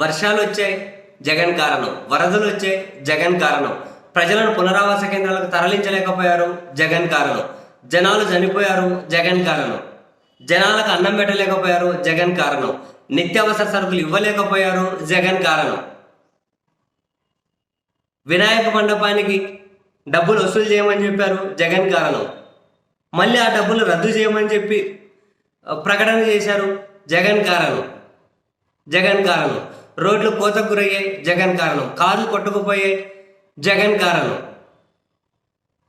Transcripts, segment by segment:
వర్షాలు వచ్చాయి జగన్ కారణం వరదలు వచ్చాయి జగన్ కారణం ప్రజలను పునరావాస కేంద్రాలకు తరలించలేకపోయారు జగన్ కారణం జనాలు చనిపోయారు జగన్ కారణం జనాలకు అన్నం పెట్టలేకపోయారు జగన్ కారణం నిత్యావసర సరుకులు ఇవ్వలేకపోయారు జగన్ కారణం. వినాయక మండపానికి డబ్బులు వసూలు చేయమని చెప్పారు జగన్ కారణం. మళ్ళీ ఆ డబ్బులు రద్దు చేయమని చెప్పి ప్రకటన చేశారు జగన్ కారణం. జగన్ కారణం. రోడ్లు కోతకు గురయ్యాయి జగన్ కారణం కార్లు కొట్టుకుపోయాయి జగన్ కారణం.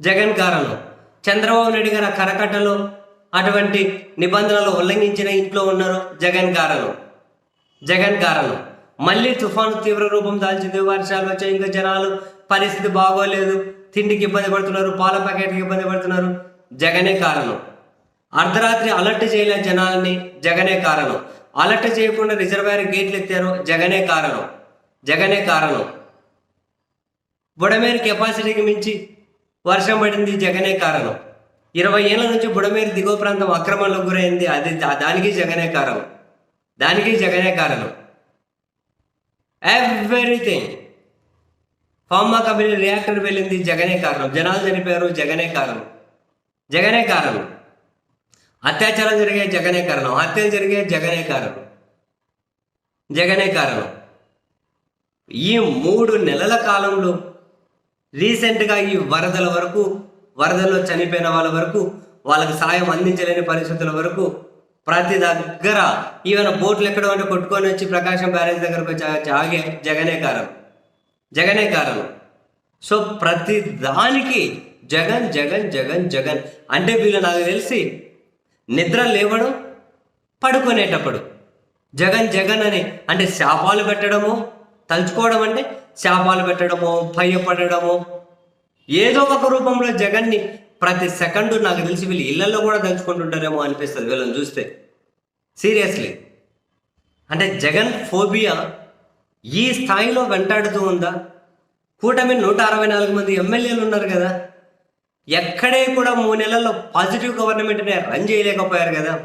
జగన్ కారణం. చంద్రబాబు నాయుడు గారు కరకట్టలో అటువంటి నిబంధనలు ఉల్లంఘించిన ఇంట్లో ఉన్నారు జగన్ కారణం. జగన్ కారణం. మళ్ళీ తుఫాను తీవ్ర రూపం దాల్చింది వర్షాలు వచ్చాయి. ఇంకా జనాలు పరిస్థితి బాగోలేదు. తిండికి ఇబ్బంది పడుతున్నారు. పాల ప్యాకెట్కి ఇబ్బంది పడుతున్నారు. జగనే కారణం. అర్ధరాత్రి అలర్ట్ చేయలే జనాలని జగనే కారణం. అలర్ట్ చేయకుండా రిజర్వాయర్ గేట్లు ఎత్తారు. జగనే కారణం. జగనే కారణం. బుడమేరు కెపాసిటీకి మించి వర్షం పడింది జగనే కారణం. ఇరవై ఏళ్ళ నుంచి బుడమేరు దిగువ ప్రాంతం అక్రమంలో గురైంది. అది దానికి జగనే కారణం. దానికి జగనే కారణం. ఎవ్రీథింగ్. ఫార్మా కంపెనీ రియాక్టర్ వెళ్ళింది జగనే కారణం. జనాలు చనిపోయారు జగనే కారణం. జగనే కారణం. అత్యాచారం జరిగే జగనే కారణం. హత్యలు జరిగే జగనే కారణం. జగనే కారణం. ఈ మూడు నెలల కాలంలో రీసెంట్గా ఈ వరదల వరకు వరదల్లో చనిపోయిన వాళ్ళ వరకు వాళ్ళకి సాయం అందించలేని పరిస్థితుల వరకు ప్రతి దగ్గర ఈవెన బోట్లు ఎక్కడ ఉంటే కొట్టుకొని వచ్చి ప్రకాశం బ్యారేజ్ దగ్గరకు వచ్చి ఆగే జగనే కారణం. జగనే కారణం. సో ప్రతి దానికి జగన్ జగన్ జగన్ జగన్ అంటే వీళ్ళు నాకు తెలిసి నిద్ర లేవడం పడుకునేటప్పుడు. జగన్ జగన్ అని అంటే శాపాలు పెట్టడము తలుచుకోవడం అంటే శాపాలు పెట్టడము భయపడము ఏదో ఒక రూపంలో జగన్ని ప్రతి సెకండ్ నాకు తెలిసి వీళ్ళు ఇళ్ళలో కూడా తలుచుకుంటుంటారేమో అనిపిస్తుంది వీళ్ళని చూస్తే. సీరియస్లీ. అంటే జగన్ ఫోబియా ఈ స్థాయిలో వెంటాడుతూ ఉందా? కూటమి నూట అరవై నాలుగు మంది ఎమ్మెల్యేలు ఉన్నారు కదా. ఎక్కడే కూడా మూడు నెలల్లో పాజిటివ్ గవర్నమెంట్ని రన్ చేయలేకపోయారు కదా.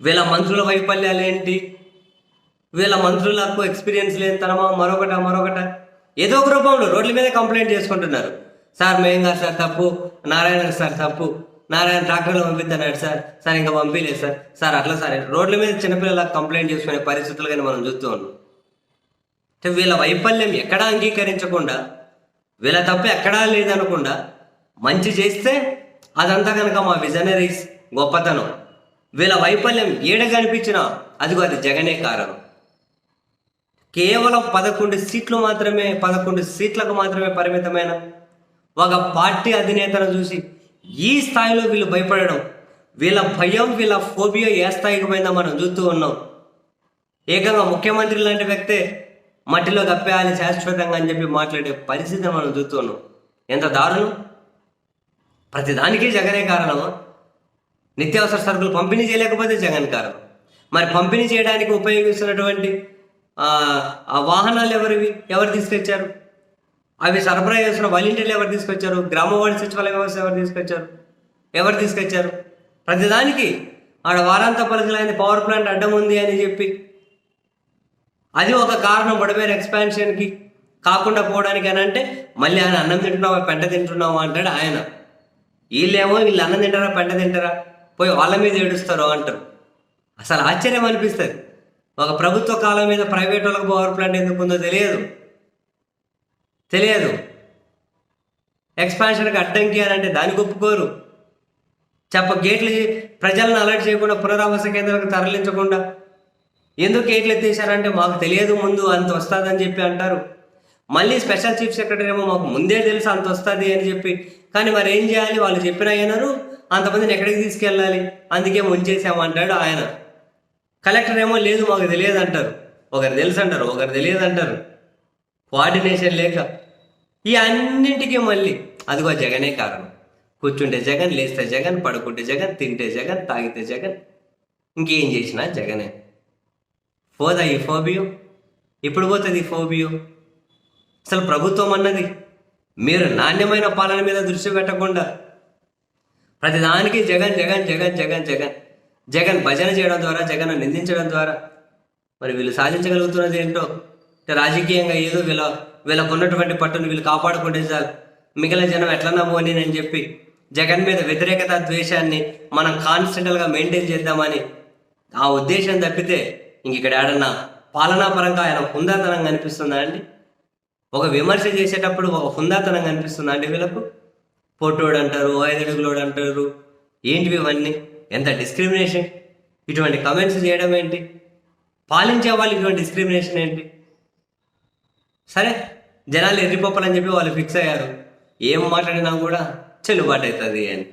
వీళ్ళ మంత్రుల వైఫల్యాలు ఏంటి? వీళ్ళ మంత్రులకు ఎక్స్పీరియన్స్ లేనితనమా? మరొకట మరొకట? ఏదో ఒక రూపంలో రోడ్ల మీద కంప్లైంట్ చేసుకుంటున్నారు. సార్ మేం గారు సార్ తప్పు. నారాయణ సార్ తప్పు. నారాయణ ట్రాక్టర్లో పంపిద్దన్నాడు సార్. సార్ ఇంకా పంపించలేదు సార్. సార్ అట్లా సార్. రోడ్ల మీద చిన్నపిల్లల కంప్లైంట్ చేసుకునే పరిస్థితులు కానీ మనం చూస్తూ ఉన్నాం. వీళ్ళ వైఫల్యం ఎక్కడా అంగీకరించకుండా వీళ్ళ తప్పు ఎక్కడా లేదనకుండా మంచి చేస్తే అదంతా కనుక మా విజనరీస్ గొప్పతనం. వీళ్ళ వైఫల్యం ఏడ కనిపించినా అదిగో అది జగనే కారణం. కేవలం పదకొండు సీట్లు మాత్రమే పదకొండు సీట్లకు మాత్రమే పరిమితమైన? ఒక పార్టీ అధినేతను చూసి ఈ స్థాయిలో వీళ్ళు భయపడడం వీళ్ళ భయం వీళ్ళ ఫోబియా ఏ స్థాయికి పోయిందో మనం చూస్తూ ఉన్నాం. ఏకంగా ముఖ్యమంత్రి లాంటి వ్యక్తే మట్టిలో కప్పేయాలి శాశ్వతంగా అని చెప్పి మాట్లాడే పరిస్థితి మనం చూస్తున్నాం ఎంత దారుణం! ప్రతిదానికి జగనే కారణమా? నిత్యావసర సరుకులు పంపిణీ చేయలేకపోతే జగన్ కారణం. మరి పంపిణీ చేయడానికి ఉపయోగిస్తున్నటువంటి ఆ, వాహనాలు ఎవరివి? ఎవరు తీసుకొచ్చారు? అవి సరఫరా చేస్తున్న వాలంటీర్లు ఎవరు తీసుకొచ్చారు? గ్రామ సచివాలయ వ్యవస్థ ఎవరు తీసుకొచ్చారు? ఎవరు తీసుకొచ్చారు? ప్రతిదానికి ఆడ వారాంత పరిధిలో పవర్ ప్లాంట్ అడ్డం ఉంది అని చెప్పి అది ఒక కారణం బుడమేరు ఎక్స్పాన్షన్కి కాకుండా పోవడానికి అని అంటే మళ్ళీ ఆయన అన్నం తింటున్నావా పెంట తింటున్నావా అంటాడు ఆయన. వీళ్ళేమో వీళ్ళు అన్నం తింటారా పంట తింటారా? పోయి వాళ్ళ మీద ఏడుస్తారు అంటారు. అసలు ఆశ్చర్యం అనిపిస్తుంది. ఒక ప్రభుత్వ కాలం మీద ప్రైవేట్ వాళ్ళకి పవర్ ప్లాంట్ ఎందుకు ఉందో తెలియదు. తెలియదు. ఎక్స్పాన్షన్కి అడ్డంకి అని అంటే దానికి ఒప్పుకోరు. చెప్ప గేట్లు ప్రజలను అలర్ట్ చేయకుండా పునరావాస కేంద్రాలకు తరలించకుండా ఎందుకు గేట్లు ఎత్తేసారంటే మాకు తెలియదు ముందు అంత వస్తుందని చెప్పి అంటారు. మళ్ళీ స్పెషల్ చీఫ్ సెక్రటరీ ఏమో మాకు ముందే తెలుసు అంత వస్తుంది అని చెప్పి కానీ మరి ఏం చేయాలి? వాళ్ళు చెప్పిన అయినారు అంతమందిని ఎక్కడికి తీసుకెళ్ళాలి? అందుకే ముంచేసామంటాడు ఆయన. కలెక్టర్ ఏమో లేదు మాకు తెలియదు అంటారు ఒకరు తెలుసు అంటారు ఒకరు తెలియదు అంటారు కోఆర్డినేషన్ లేక. ఈ అన్నింటికీ మళ్ళీ అదిగో జగనే కారణం. కూర్చుంటే జగన్ లేస్తే జగన్ పడుకుంటే జగన్ తింటే జగన్ తాగితే జగన్. ఇంకేం చేసినా జగనే. పోదా ఈ ఫోబియో? ఇప్పుడు పోతుంది ఈ ఫోబియో? అసలు ప్రభుత్వం అన్నది మీరు నాణ్యమైన పాలన మీద దృష్టి పెట్టకుండా ప్రతిదానికి జగన్ జగన్ జగన్ జగన్ జగన్ జగన్ భజన చేయడం ద్వారా జగన్ నిందించడం ద్వారా మరి వీళ్ళు సాధించగలుగుతున్నది ఏంటో? రాజకీయంగా ఏదో వీళ్ళ వీళ్ళకు ఉన్నటువంటి పట్టును వీళ్ళు కాపాడుకుంటే చాలు. మిగిలిన జనం ఎట్లన్నా పోని అని చెప్పి జగన్ మీద వ్యతిరేకత ద్వేషాన్ని మనం కాన్స్టెంట్గా మెయింటైన్ చేద్దామని ఆ ఉద్దేశం తప్పితే ఇంక ఇక్కడ ఏడన్నా పాలనా పరంగా ఆయన హుందాతనంగా అనిపిస్తుందా అండి? ఒక విమర్శ చేసేటప్పుడు ఒక హుందాతనం కనిపిస్తుందా అండి వీళ్ళకు? పొట్టోడు అంటారు ఐదడుగులోడు అంటారు. ఏంటివి ఇవన్నీ? ఎంత డిస్క్రిమినేషన్ ఇటువంటి కమెంట్స్ చేయడం ఏంటి? పాలించే వాళ్ళు ఇటువంటి డిస్క్రిమినేషన్ ఏంటి? సరే జనాలు ఎర్రిపప్పలని చెప్పి వాళ్ళు ఫిక్స్ అయ్యారు. ఏం మాట్లాడినా కూడా చెల్లుబాటు అవుతుంది అని.